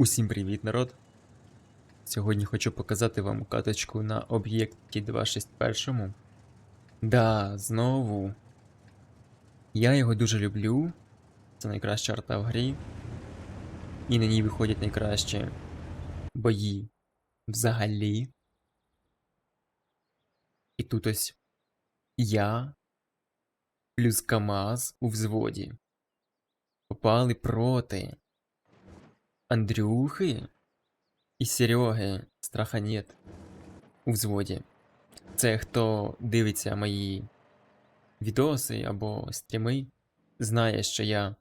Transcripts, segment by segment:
Усім привіт, народ! Сьогодні хочу показати вам каточку на об'єкті 261. Да, знову. Я його дуже люблю. Це найкраща арта в грі. І на ній виходять найкращі бої взагалі. І тут ось я плюс КамАЗ у взводі. Попали проти Андрюхи і Сереги страха нет у взводі. Це хто дивиться мої відоси або стріми, знає, що я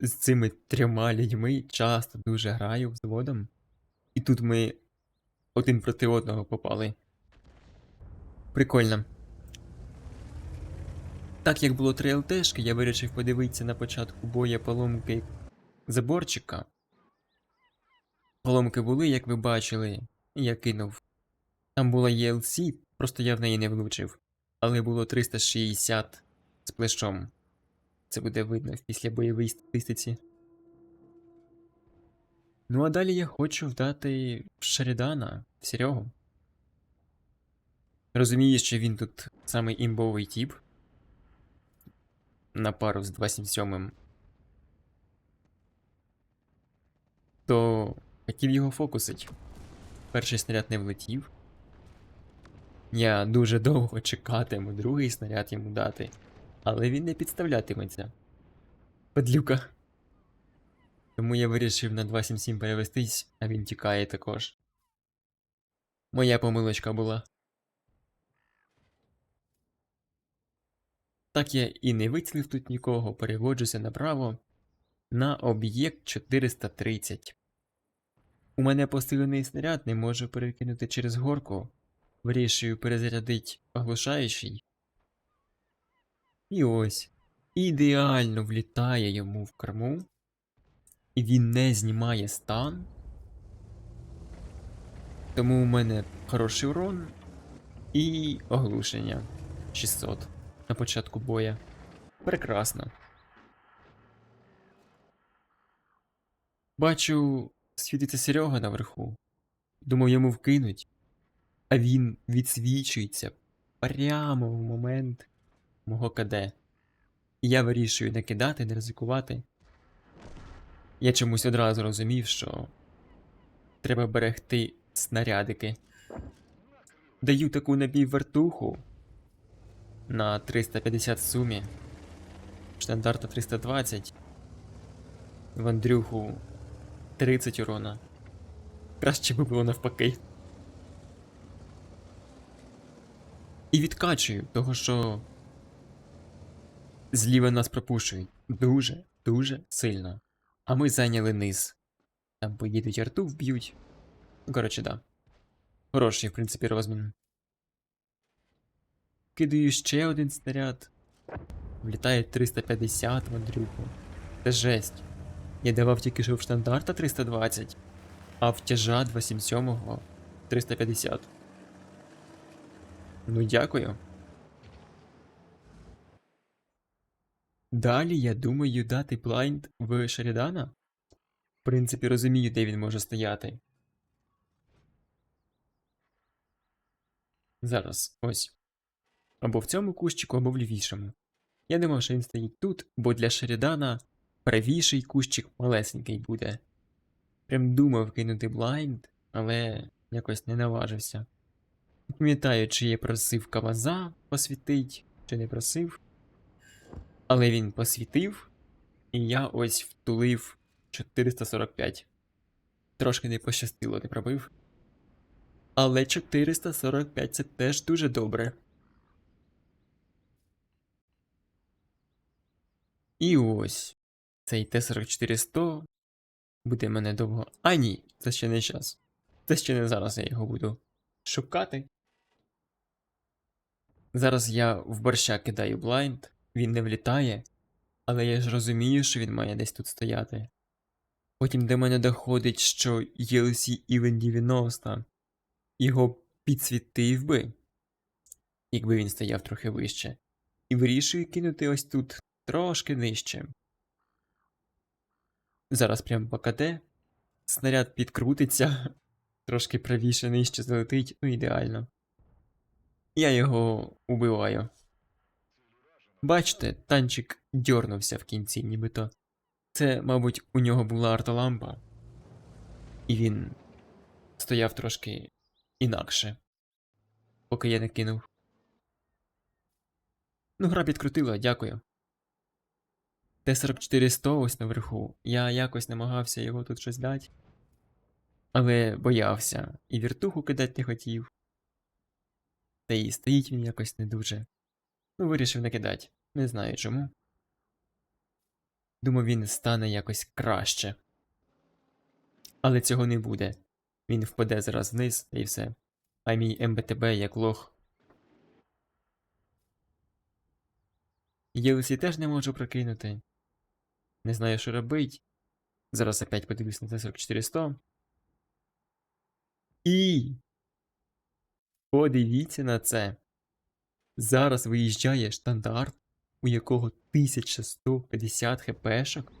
з цими трьома людьми часто дуже граю взводом. І тут ми один проти одного попали. Прикольно. Так як було три ЛТшки, я вирішив подивитися на початку боя поломки заборчика. Поломки були, як ви бачили, я кинув. Там була ELC, просто я в неї не влучив. Але було 360 з плечом. Це буде видно в післябойовій статистиці. Ну а далі я хочу вдати Шерідана, в Серегу. Розумію, що він тут самий імбовий тип. На пару з 277 то хотів його фокусить. Перший снаряд не влетів. Я дуже довго чекатиму другий снаряд йому дати, але він не підставлятиметься. Падлюка. Тому я вирішив на 277 перевестись, а він тікає також. Моя помилочка була. Так я і не вицілив тут нікого, переводжуся направо на об'єкт 430. У мене посилений снаряд не можу перекинути через горку. Вирішую перезарядить оглушаючий. І ось. Ідеально влітає йому в корму. І він не знімає стан. Тому у мене хороший урон і оглушення 600 на початку боя. Прекрасно. Бачу, світиться Серега наверху. Думав, йому вкинуть. А він відсвічується прямо в момент мого КД. І я вирішую не кидати, не ризикувати. Я чомусь одразу розумів, що треба берегти снарядики. Даю таку напіввертуху на 350 сумі. Штандарта 320. В Андрюху 30 урона. Краще би було навпаки. І відкачую, того що зліва нас пропушують дуже, дуже сильно. А ми зайняли низ. Там поїдуть арту вб'ють. Ну, коротше, да. Хороший, в принципі, розмін. Кидаю ще один снаряд. Влітає 350 в Андрюху. Це жесть. Я давав тільки що в штандарта 320, а в тяжа 277 350. Ну, дякую. Далі я думаю дати блайнд в Шерідана. В принципі, розумію, де він може стояти. Зараз, ось. Або в цьому кущику, або в лівішому. Я думав, що він стоїть тут, бо для Шерідана правіший кущик малесенький буде. Прям думав кинути блайнд, але якось не наважився. Не Пам'ятаю, чи я просив Камаза посвітить, чи не просив. Але він посвітив, і я ось втулив 445. Трошки не пощастило, не пробив. Але 445 це теж дуже добре. І ось. Цей Т-44-100 буде мене довго. А ні, це ще не час. Це ще не зараз я його буду шукати. Зараз я в борща кидаю блайнд, він не влітає, але я ж розумію, що він має десь тут стояти. Потім до мене доходить, що ELC Even 90 його підсвітив би, якби він стояв трохи вище, і вирішую кинути ось тут трошки нижче. Зараз прямо по снаряд підкрутиться, трошки правіше нижче залетить, ну ідеально. Я його убиваю. Бачите, танчик дьорнувся в кінці, нібито. Це, мабуть, у нього була артолампа, і він стояв трошки інакше, поки я не кинув. Ну, гра підкрутила, дякую. Т-44-100 ось наверху. Я якось намагався його тут щось дати. Але боявся. І віртуху кидати не хотів. Та і стоїть він якось не дуже. Ну, вирішив не. Не знаю чому. Думав, він стане якось краще. Але цього не буде. Він впаде зараз вниз і все. А мій МБТБ як лох. Єлисі теж не можу прокинути. Не знаю, що робить. Зараз опять подивлюсь на Т-44-100. І. Подивіться на це. Зараз виїжджає штандарт, у якого 1150 хпшок.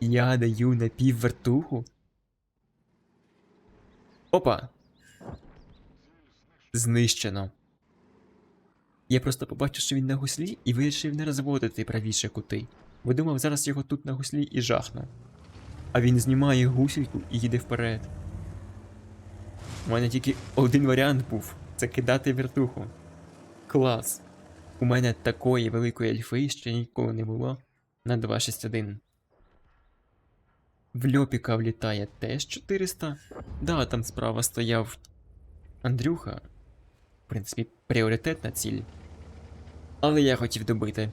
Я даю на піввертуху. Опа! Знищено. Я просто побачив, що він на гуслі і вирішив не розводити правіше кути, бо думав, зараз його тут на гуслі і жахну. А він знімає гусельку і їде вперед. У мене тільки один варіант був це кидати вертуху. Клас. У мене такої великої альфи ще ніколи не було на 261. В льопіка влітає теж 400. Да, там справа стояв Андрюха. В принципі, пріоритетна ціль. Але я хотів добити.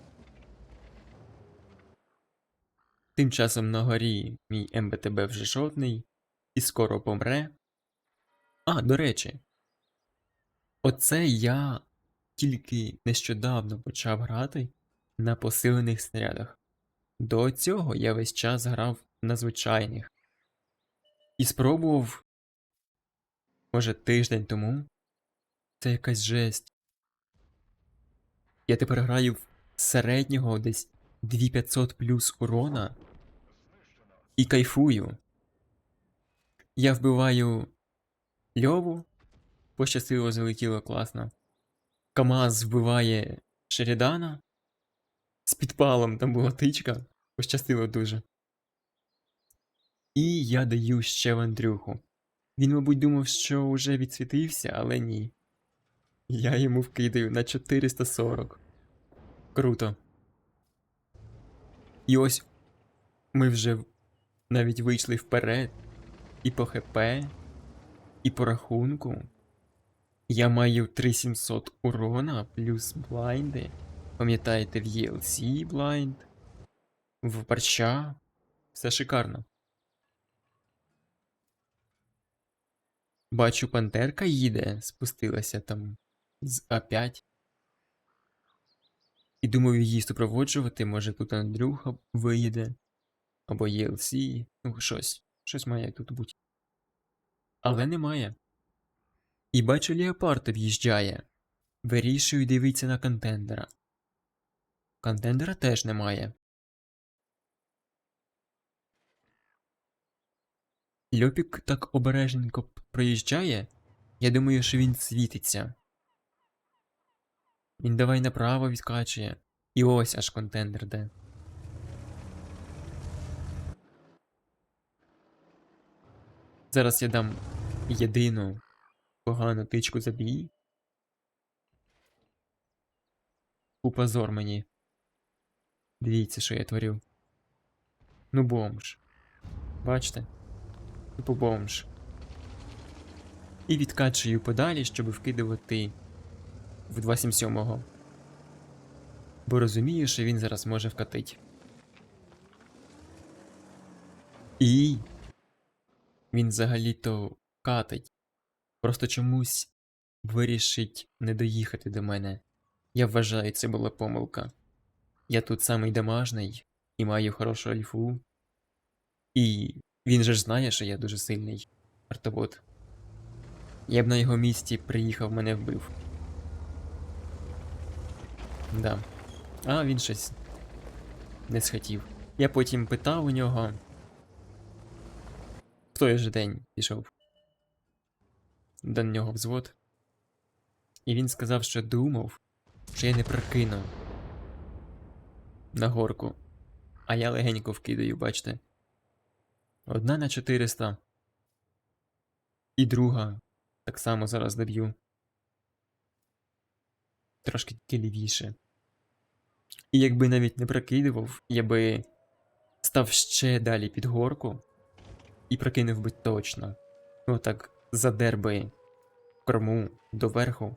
Тим часом на горі мій МБТБ вже жодний і скоро помре. А, до речі, оце я тільки нещодавно почав грати на посилених снарядах. До цього я весь час грав на звичайних. І спробував, може, тиждень тому. Це якась жесть. Я тепер граю в середнього десь 2500 плюс урона і кайфую. Я вбиваю Льову, пощастило залетіло класно. КамАЗ вбиває Шерідана. З підпалом там була тичка, пощастило дуже. І я даю ще в Андрюху. Він, мабуть, думав, що вже відсвітився, але ні. Я йому вкидаю на 440. Круто. І ось ми вже навіть вийшли вперед. І по ХП, і по рахунку. Я маю 3700 урона плюс блайнди. Пам'ятаєте, в ELC блайнд, в парча. Все шикарно. Бачу, пантерка їде, спустилася там з А5. І думаю її супроводжувати, може тут Андрюха виїде. Або ELC, ну щось. Щось має тут бути. Але немає. І бачу, Леопард в'їжджає. Вирішую дивитися на контендера. Контендера теж немає. Льопік так обережненько проїжджає. Я думаю, що він світиться. Він давай направо відкачує. І ось аж контендер де. Зараз я дам єдину погану тичку за бій. У мені. Дивіться, що я творю. Ну бомж. Бачите? Тупо бомж. І відкачую подалі, щоб вкидувати в 277-го. Бо розумію, що він зараз може вкатить. І він взагалі-то катить. Просто чомусь вирішить не доїхати до мене. Я вважаю, це була помилка. Я тут самий домажний і маю хорошу альфу. І він же ж знає, що я дуже сильний артобот. Я б на його місці приїхав, мене вбив. Да. А він щось не схотів. Я потім питав у нього. В той же день пішов до нього взвод. І він сказав, що думав, що я не прокину на горку. А я легенько вкидаю, бачите. Одна на 400. І друга так само зараз доб'ю. Трошки лівіше. І якби навіть не прокидував, я би став ще далі під горку і прокинув би точно. Ну так, задер би корму до верху.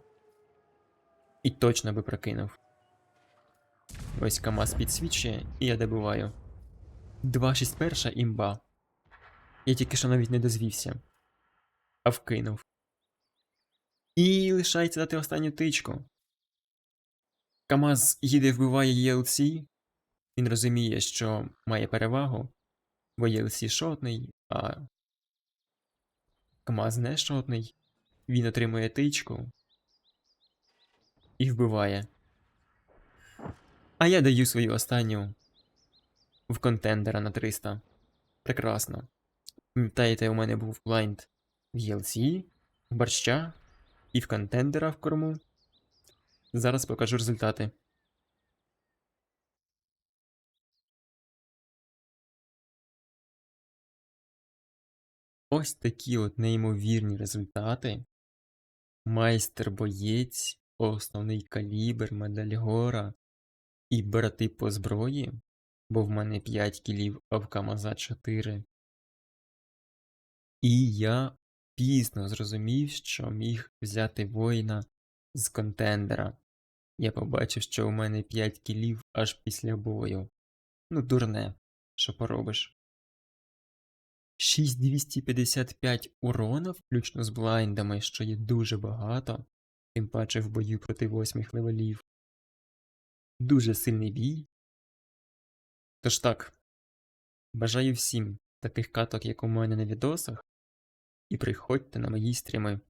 І точно би прокинув. Ось КАМАЗ підсвічує, і я добиваю. 261 імба. Я тільки що навіть не дозвівся. А вкинув. І лишається дати останню тичку. КАМАЗ їде вбиває ELC. Він розуміє, що має перевагу, бо ELC шотний, а КАМАЗ не шотний. Він отримує тичку і вбиває. А я даю свою останню в контендера на 300. Прекрасно. Пам'ятаєте, у мене був блайнд в ELC, в борща і в контендера в корму. Зараз покажу результати. Ось такі от неймовірні результати. Майстер боєць, основний калібр, медаль гора і брати по зброї, бо в мене 5 кілів, а в Камаза 4. І я пізно зрозумів, що міг взяти воїна з контендера. Я побачив, що у мене 5 кілів аж після бою. Ну, дурне, що поробиш. 6255 урона, включно з блайндами, що є дуже багато, тим паче в бою проти восьмих левелів. Дуже сильний бій. Тож так, бажаю всім таких каток, як у мене на відосах, і приходьте на мої стріми.